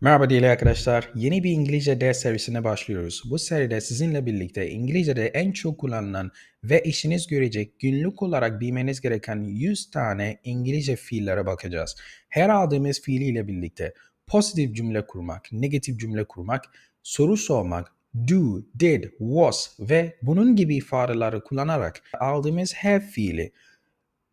Merhaba değerli arkadaşlar. Yeni bir İngilizce ders serisine başlıyoruz. Bu seride sizinle birlikte İngilizce'de en çok kullanılan ve işiniz görecek günlük olarak bilmeniz gereken 100 tane İngilizce fiillere bakacağız. Her aldığımız fiiliyle birlikte pozitif cümle kurmak, negatif cümle kurmak, soru sormak, do, did, was ve bunun gibi ifadeleri kullanarak aldığımız her fiili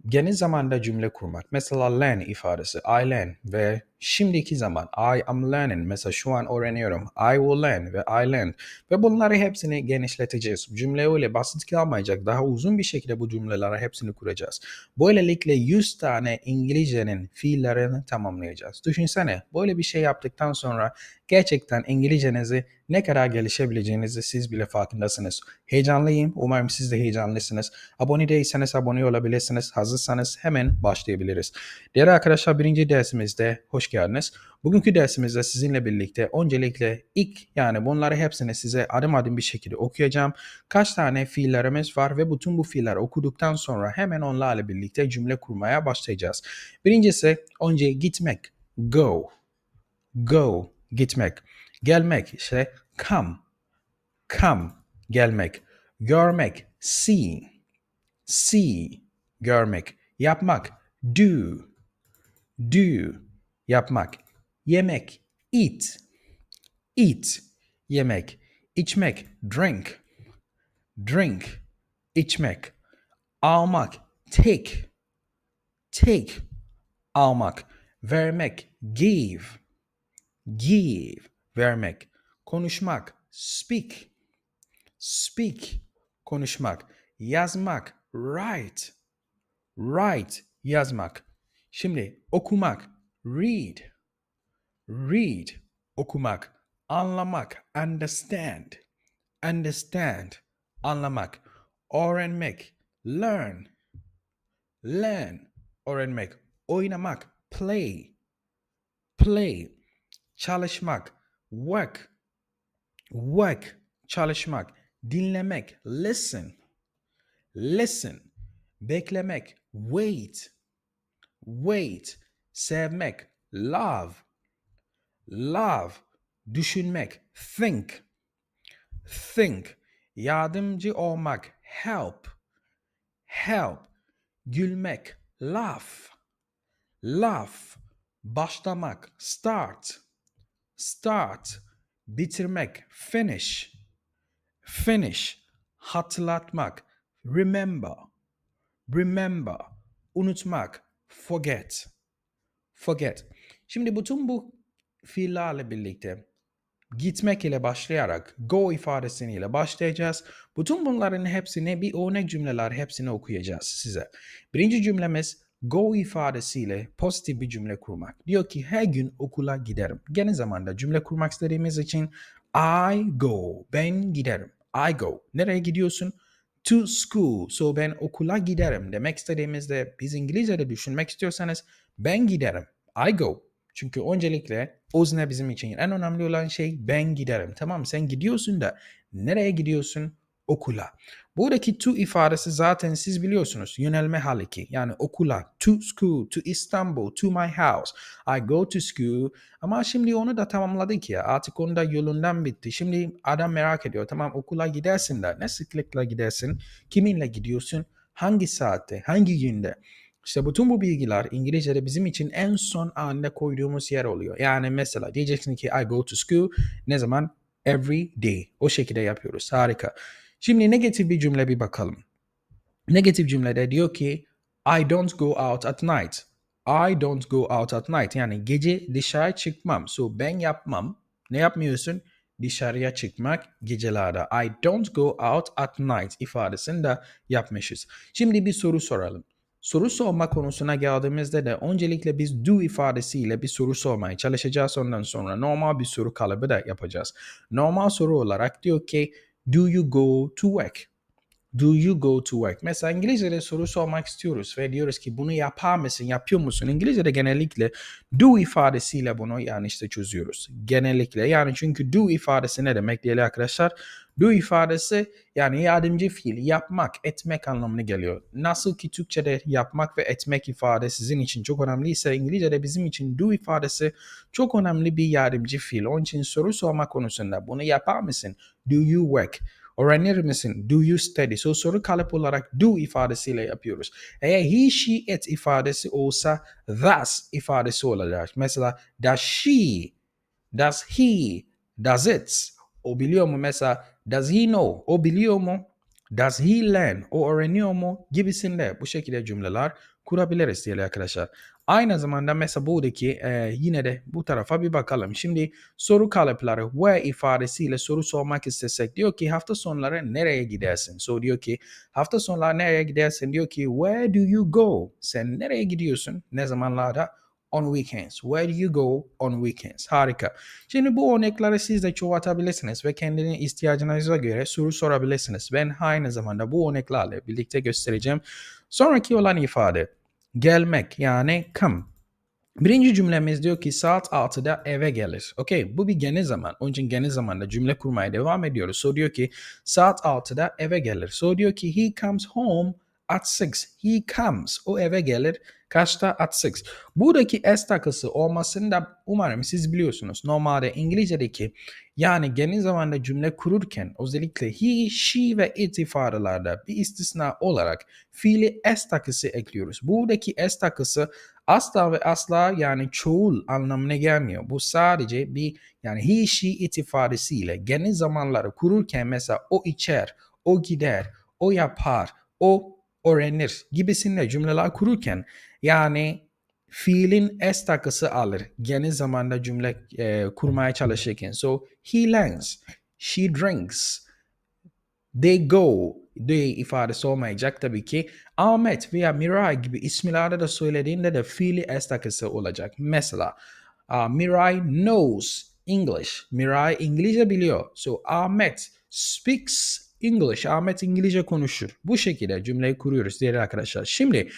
geniş zamanda cümle kurmak. Mesela learn ifadesi. I learn ve şimdiki zaman I am learning. Mesela şu an öğreniyorum. I will learn ve I learned. Ve bunları hepsini genişleteceğiz. Cümle öyle basit kalmayacak. Daha uzun bir şekilde bu cümleleri hepsini kuracağız. Böylelikle 100 tane İngilizcenin fiillerini tamamlayacağız. Düşünsene böyle bir şey yaptıktan sonra gerçekten İngilizcenizi ne kadar gelişebileceğinizi siz bile farkındasınız. Heyecanlıyım. Umarım siz de heyecanlısınız. Abone değilseniz abone olabilirsiniz. Hazırsanız hemen başlayabiliriz. Değerli arkadaşlar birinci dersimizde hoş geldiniz. Bugünkü dersimizde sizinle birlikte öncelikle ilk yani bunları hepsini size adım adım bir şekilde okuyacağım. Kaç tane fiillerimiz var ve bütün bu fiilleri okuduktan sonra hemen onlarla birlikte cümle kurmaya başlayacağız. Birincisi önce gitmek. Go. Go. Gitmek. Gelmek işte come. Come. Gelmek. Görmek. See. See. Görmek. Yapmak. Do. Do. Yapmak. Yemek. Eat. Eat. Yemek. İçmek. Drink. Drink. İçmek. Almak. Take. Take. Almak. Vermek. Give. Give. Vermek. Konuşmak. Speak. Speak. Konuşmak. Yazmak. Write. Write. Yazmak. Şimdi okumak. Read. Read. Okumak. Anlamak. Understand. Understand. Anlamak. Öğrenmek. Learn. Learn. Öğrenmek. Oynamak. Play. Play. Çalışmak. Work. Work. Çalışmak. Dinlemek. Listen. Listen. Beklemek. Wait. Wait. Sevmek. Love. Love. Düşünmek. Think. Think. Yardımcı olmak. Help. Help. Gülmek. Laugh. Laugh. Başlamak. Start. Start. Bitirmek. Finish. Finish. Hatırlatmak. Remember. Remember. Unutmak. Forget. Forget. Şimdi bütün bu fiillerle birlikte gitmek ile başlayarak go ifadesiyle başlayacağız. Bütün bunların hepsini bir örnek cümleler hepsini okuyacağız size. Birinci cümlemiz go ifadesiyle pozitif bir cümle kurmak. Diyor ki her gün okula giderim. Gene zamanda cümle kurmak istediğimiz için I go. Ben giderim. I go. Nereye gidiyorsun? To school. So ben okula giderim. Demek istediğimizde biz İngilizce'de düşünmek istiyorsanız ben giderim. I go. Çünkü öncelikle özne bizim için en önemli olan şey ben giderim. Tamam sen gidiyorsun da nereye gidiyorsun? Okula. Buradaki to ifadesi zaten siz biliyorsunuz. Yönelme haliki. Yani okula. To school. To Istanbul. To my house. I go to school. Ama şimdi onu da tamamladık ya. Artık onu da yolundan bitti. Şimdi adam merak ediyor. Tamam okula gidersin de. Ne sıklıkla gidersin? Kiminle gidiyorsun? Hangi saatte? Hangi günde? İşte bütün bu bilgiler İngilizce'de bizim için en son anda koyduğumuz yer oluyor. Yani mesela diyeceksin ki I go to school ne zaman? Every day. O şekilde yapıyoruz. Harika. Şimdi negatif bir cümle bir bakalım. Negatif cümlede diyor ki I don't go out at night. I don't go out at night. Yani gece dışarı çıkmam. So ben yapmam. Ne yapmıyorsun? Dışarıya çıkmak gecelerde. I don't go out at night ifadesini de yapmışız. Şimdi bir soru soralım. Soru sorma konusuna geldiğimizde de öncelikle biz do ifadesiyle bir soru sormaya çalışacağız. Ondan sonra normal bir soru kalıbı da yapacağız. Normal soru olarak diyor ki do you go to work? Do you go to work? Mesela İngilizce'de soru sormak istiyoruz ve diyoruz ki bunu yapar mısın, yapıyor musun? İngilizce'de genellikle do ifadesiyle bunu yani işte çözüyoruz. Genellikle yani çünkü do ifadesi ne demek diyelim arkadaşlar? Do ifadesi yani yardımcı fiil yapmak, etmek anlamına geliyor. Nasıl ki Türkçe'de yapmak ve etmek ifade sizin için çok önemliyse İngilizce'de bizim için do ifadesi çok önemli bir yardımcı fiil. Onun için soru sorma konusunda bunu yapar mısın? Do you work? Öğrenir misin? Do you study? So soru kalıp olarak do ifadesiyle yapıyoruz. Eğer he, she, it ifadesi olsa thus ifadesi olacak. Mesela does she, does he, does it. O biliyor mu? Mesela does he know? O biliyor mu? Does he learn? O öğreniyor mu? Gibisinde bu şekilde cümleler kurabiliriz diye arkadaşlar. Aynı zamanda mesela buradaki e, yine de bu tarafa bir bakalım. Şimdi soru kalıpları where ifadesiyle soru sormak istesek diyor ki hafta sonları nereye gidersin? So diyor ki hafta sonları nereye gidersin? Diyor ki where do you go? Sen nereye gidiyorsun? Ne zamanlarda? On weekends. Where do you go on weekends? Harika. Şimdi bu örnekleri siz de çoğaltabilirsiniz ve kendine ihtiyacınıza göre soru sorabilirsiniz. Ben aynı zamanda bu örneklerle birlikte göstereceğim. Sonraki olan ifade gelmek yani come. Birinci cümlemiz diyor ki saat 6'da eve gelir. Okey bu bir genel zaman. Onun için genel zamanda cümle kurmaya devam ediyoruz. So diyor ki saat 6'da eve gelir. So diyor ki he comes home at 6. He comes. O eve gelir. Kaçta? At 6. Buradaki s takısı olmasını da umarım siz biliyorsunuz. Normalde İngilizce'deki yani genel zamanda cümle kururken özellikle he, she ve it ifadelerde bir istisna olarak fiili s takısı ekliyoruz. Buradaki s takısı asla ve asla yani çoğul anlamına gelmiyor. Bu sadece bir yani he, she, it ifadesiyle genel zamanları kururken mesela o içer, o gider, o yapar, o öğrenir gibisinde cümleler kururken yani fiilin s takısı alır. Genel zamanda cümle e, kurmaya çalışırken. So he learns, she drinks, they go, they ifadesi olmayacak tabii ki. Ahmet veya Miray gibi isimlerde de söylediğinde de fiili s takısı olacak. Mesela uh, Miray knows English. Miray İngilizce biliyor. So Ahmet speaks English. Ahmet İngilizce konuşur. Bu şekilde cümleyi kuruyoruz diğer arkadaşlar. Şimdi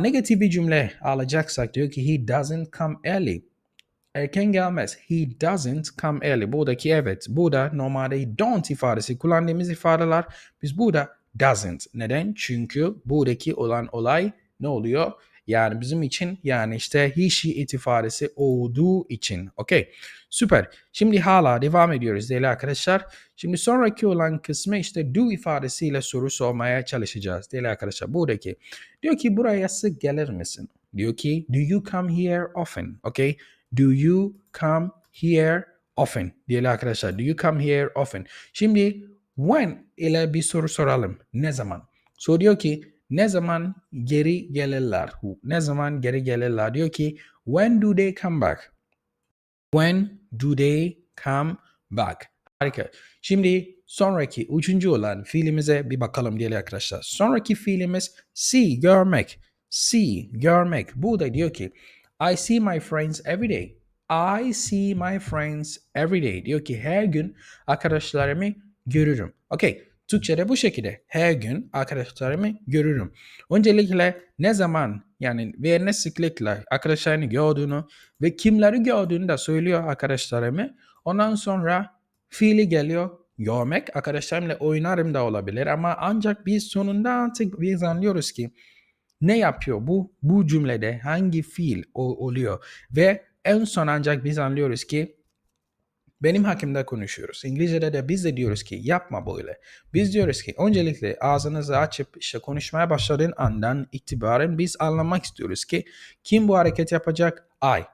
negatif bir cümle alacaksak diyor ki he doesn't come early. Erken gelmez. He doesn't come early. Buradaki evet. Burada normalde don't ifadesi kullandığımız ifadeler biz burada doesn't. Neden? Çünkü buradaki olan olay ne oluyor? Yani bizim için yani işte he, she, it ifadesi olduğu için. Okey. Süper. Şimdi hala devam ediyoruz değerli arkadaşlar. Şimdi sonraki olan kısmı işte do ifadesiyle soru sormaya çalışacağız değerli arkadaşlar. Buradaki diyor ki buraya sık gelir misin? Diyor ki do you come here often? Okay. Do you come here often? Değerli arkadaşlar do you come here often? Şimdi when ile bir soru soralım. Ne zaman? So diyor ki ne zaman geri gelirler? Ne zaman geri gelirler? Diyor ki when do they come back? When do they come back? Harika. Şimdi sonraki üçüncü olan fiilimize bir bakalım diyelim arkadaşlar. Sonraki fiilimiz see, görmek. See, görmek. Bu da diyor ki I see my friends every day. I see my friends every day. Diyor ki her gün arkadaşlarımı görürüm. Okay. Türkçe'de bu şekilde. Her gün arkadaşlarımı görürüm. Öncelikle ne zaman yani ve sıklıkla arkadaşlarını gördüğünü ve kimleri gördüğünü de söylüyor arkadaşlarımı. Ondan sonra fiili geliyor görmek. Arkadaşlarımla oynarım da olabilir ama ancak biz sonunda artık biz anlıyoruz ki ne yapıyor bu bu cümlede hangi fiil oluyor ve en son ancak biz anlıyoruz ki benim hakimde konuşuyoruz. İngilizce'de de biz de diyoruz ki yapma böyle. Biz diyoruz ki öncelikle ağzınızı açıp işte konuşmaya başladığın andan itibaren biz anlamak istiyoruz ki kim bu hareket yapacak? I.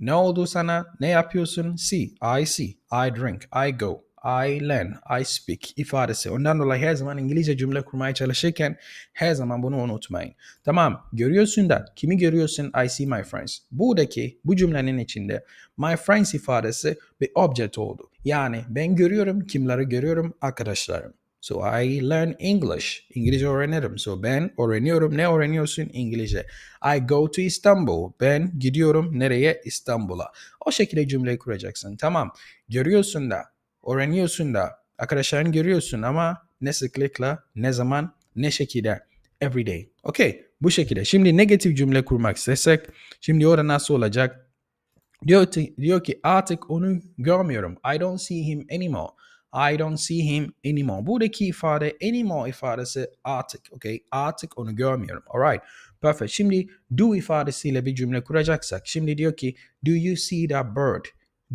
Ne oldu sana? Ne yapıyorsun? See. I see. I drink. I go. I learn, I speak ifadesi. Ondan dolayı her zaman İngilizce cümle kurmaya çalışırken her zaman bunu unutmayın. Tamam, görüyorsun da kimi görüyorsun? I see my friends. Buradaki bu cümlenin içinde my friends ifadesi bir object oldu. Yani ben görüyorum, kimleri görüyorum? Arkadaşlarım. So I learn English. İngilizce öğrenirim. So ben öğreniyorum. Ne öğreniyorsun? İngilizce. I go to Istanbul. Ben gidiyorum nereye? İstanbul'a. O şekilde cümleyi kuracaksın. Tamam. Görüyorsun da öğreniyorsun da arkadaşlarını görüyorsun ama ne sıklıkla, ne zaman, ne şekilde. Every day. Okay. Bu şekilde. Şimdi negatif cümle kurmak istesek şimdi orada nasıl olacak? Diyor, diyor ki artık onu görmüyorum. I don't see him anymore. I don't see him anymore. Buradaki ifade anymore ifadesi artık. Okay? Artık onu görmüyorum. Alright. Perfect. Şimdi do ifadesiyle bir cümle kuracaksak. Şimdi diyor ki do you see that bird?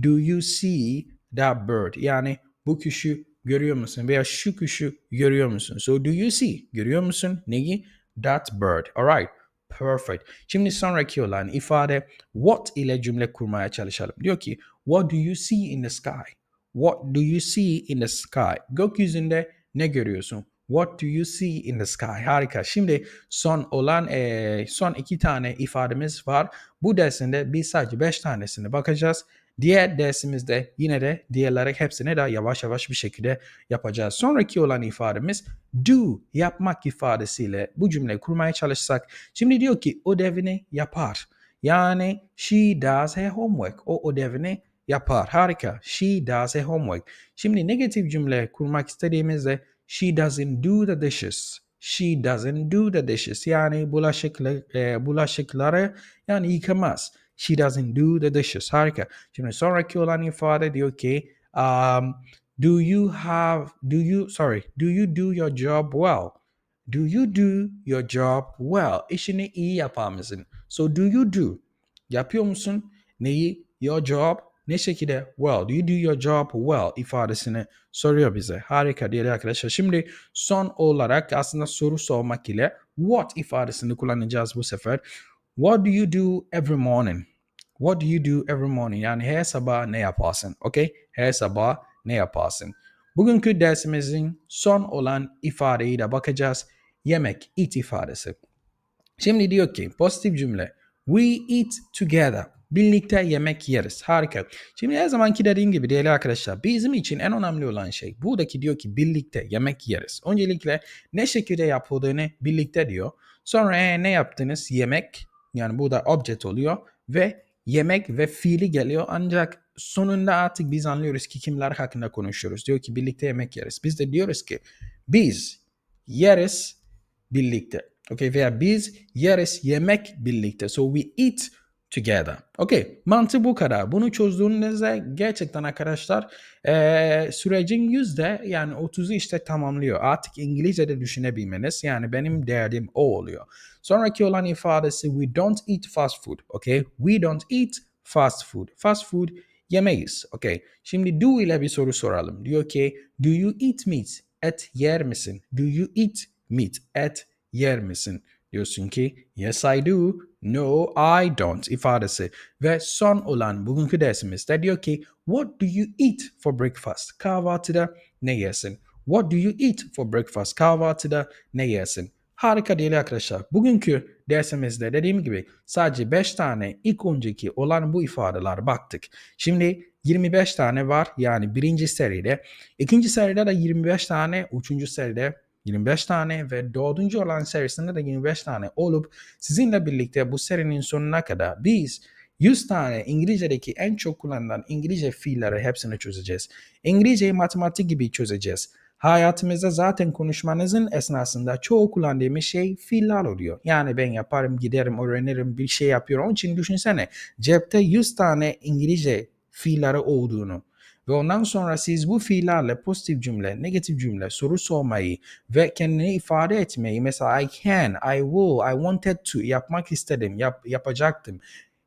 Do you see that bird? Yani bu kuşu görüyor musun? Veya şu kuşu görüyor musun? So do you see? Görüyor musun? Neyi? That bird. Alright. Perfect. Şimdi sonraki olan ifade what ile cümle kurmaya çalışalım. Diyor ki what do you see in the sky? What do you see in the sky? Gökyüzünde ne görüyorsun? What do you see in the sky? Harika. Şimdi son olan e, son iki tane ifademiz var. Bu dersinde biz sadece beş tanesine bakacağız. Diğer dersimizde yine de diğerleri hepsini de yavaş yavaş bir şekilde yapacağız. Sonraki olan ifademiz do yapmak ifadesiyle bu cümleyi kurmaya çalışsak. Şimdi diyor ki ödevini yapar. Yani she does her homework. O ödevini yapar. Harika. She does her homework. Şimdi negatif cümle kurmak istediğimizde she doesn't do the dishes. She doesn't do the dishes. Yani bulaşıklı, e, bulaşıkları yani yıkamaz. She doesn't do the dishes. Harika. Şimdi sonraki olan ifade diyor ki um, do you have do you sorry do you do your job well? Do you do your job well? İşini iyi yapar mısın? So do you do? Yapıyor musun? Neyi? Your job ne şekilde well, do you do your job well ifadesini soruyor bize. Harika diyelim arkadaşlar. Şimdi son olarak aslında soru sormak ile what ifadesini kullanacağız bu sefer. What do you do every morning? What do you do every morning? Yani her sabah ne yaparsın? Okay? Her sabah ne yaparsın? Bugünkü dersimizin son olan ifadeyi de bakacağız. Yemek, eat ifadesi. Şimdi diyor ki pozitif cümle. We eat together. Birlikte yemek yeriz. Harika. Şimdi her zamanki dediğim gibi değerli arkadaşlar bizim için en önemli olan şey buradaki diyor ki birlikte yemek yeriz. Öncelikle ne şekilde yapıldığını birlikte diyor. Sonra e, ne yaptınız? Yemek yani burada object oluyor ve yemek ve fiili geliyor ancak sonunda artık biz anlıyoruz ki kimler hakkında konuşuyoruz. Diyor ki birlikte yemek yeriz. Biz de diyoruz ki biz yeriz birlikte. Okay veya biz yeriz yemek birlikte. So we eat together. Okay, mantık bu kadar. Bunu çözdüğünüzde gerçekten arkadaşlar e, sürecin yüzde yani 30'u işte tamamlıyor. Artık İngilizce'de düşünebilmeniz yani benim derdim o oluyor. Sonraki olan ifadesi we don't eat fast food. Okay, we don't eat fast food. Fast food yemeyiz. Okay, şimdi do ile bir soru soralım. Diyor ki do you eat meat? Et yer misin? Do you eat meat? Et yer misin? Diyorsun ki yes I do, no I don't ifadesi. Ve son olan bugünkü dersimizde diyor ki what do you eat for breakfast? Kahvaltıda ne yersin? What do you eat for breakfast? Kahvaltıda ne yersin? Harika değil arkadaşlar. Bugünkü dersimizde dediğim gibi sadece 5 tane ilk önceki olan bu ifadeler baktık. Şimdi 25 tane var yani birinci seride. ikinci seride de 25 tane, üçüncü seride 25 tane ve dördüncü olan serisinde de 25 tane olup sizinle birlikte bu serinin sonuna kadar biz 100 tane İngilizce'deki en çok kullanılan İngilizce fiilleri hepsini çözeceğiz. İngilizceyi matematik gibi çözeceğiz. Hayatımızda zaten konuşmanızın esnasında çoğu kullandığımız şey fiiller oluyor. Yani ben yaparım, giderim, öğrenirim, bir şey yapıyorum. Onun için düşünsene cepte 100 tane İngilizce fiilleri olduğunu ve ondan sonra siz bu fiillerle pozitif cümle, negatif cümle, soru sormayı ve kendini ifade etmeyi mesela I can, I will, I wanted to yapmak istedim, yap, yapacaktım,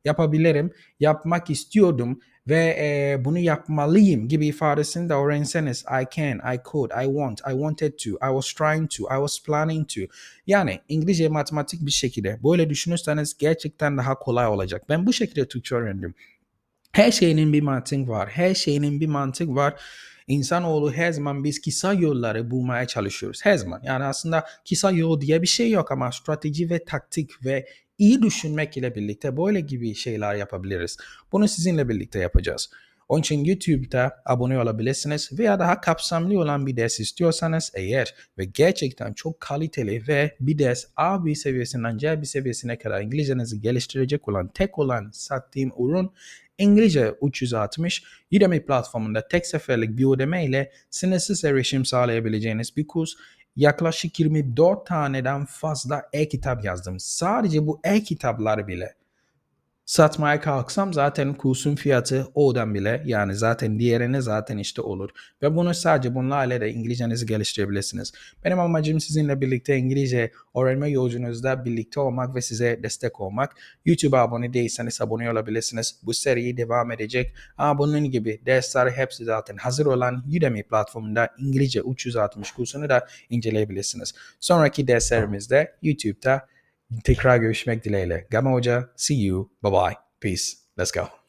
yapabilirim, yapmak istiyordum ve e, bunu yapmalıyım gibi ifadesini de öğrenseniz I can, I could, I want, I wanted to, I was trying to, I was planning to. Yani İngilizce matematik bir şekilde böyle düşünürseniz gerçekten daha kolay olacak. Ben bu şekilde Türkçe öğrendim. Her şeyinin bir mantık var. Her şeyinin bir mantık var. İnsanoğlu her zaman biz kısa yolları bulmaya çalışıyoruz. Her zaman. Yani aslında kısa yol diye bir şey yok ama strateji ve taktik ve iyi düşünmek ile birlikte böyle gibi şeyler yapabiliriz. Bunu sizinle birlikte yapacağız. Onun için YouTube'da abone olabilirsiniz veya daha kapsamlı olan bir ders istiyorsanız eğer ve gerçekten çok kaliteli ve bir ders A bir seviyesinden C bir seviyesine kadar İngilizcenizi geliştirecek olan tek olan sattığım ürün İngilizce 360 Udemy platformunda tek seferlik bir ödeme ile sınırsız erişim sağlayabileceğiniz bir kurs. Yaklaşık 24 taneden fazla e-kitap yazdım. Sadece bu e-kitaplar bile satmaya kalksam zaten kursun fiyatı oradan bile yani zaten diğerine zaten işte olur. Ve bunu sadece bunlarla da İngilizcenizi geliştirebilirsiniz. Benim amacım sizinle birlikte İngilizce öğrenme yolculuğunuzda birlikte olmak ve size destek olmak. YouTube'a abone değilseniz abone olabilirsiniz. Bu seri devam edecek. Ama bunun gibi dersler hepsi zaten hazır olan Udemy platformunda İngilizce 360 kursunu da inceleyebilirsiniz. Sonraki derslerimizde YouTube'da tekrar görüşmek dileğiyle. Gama Hoca, see you, bye bye, peace, let's go.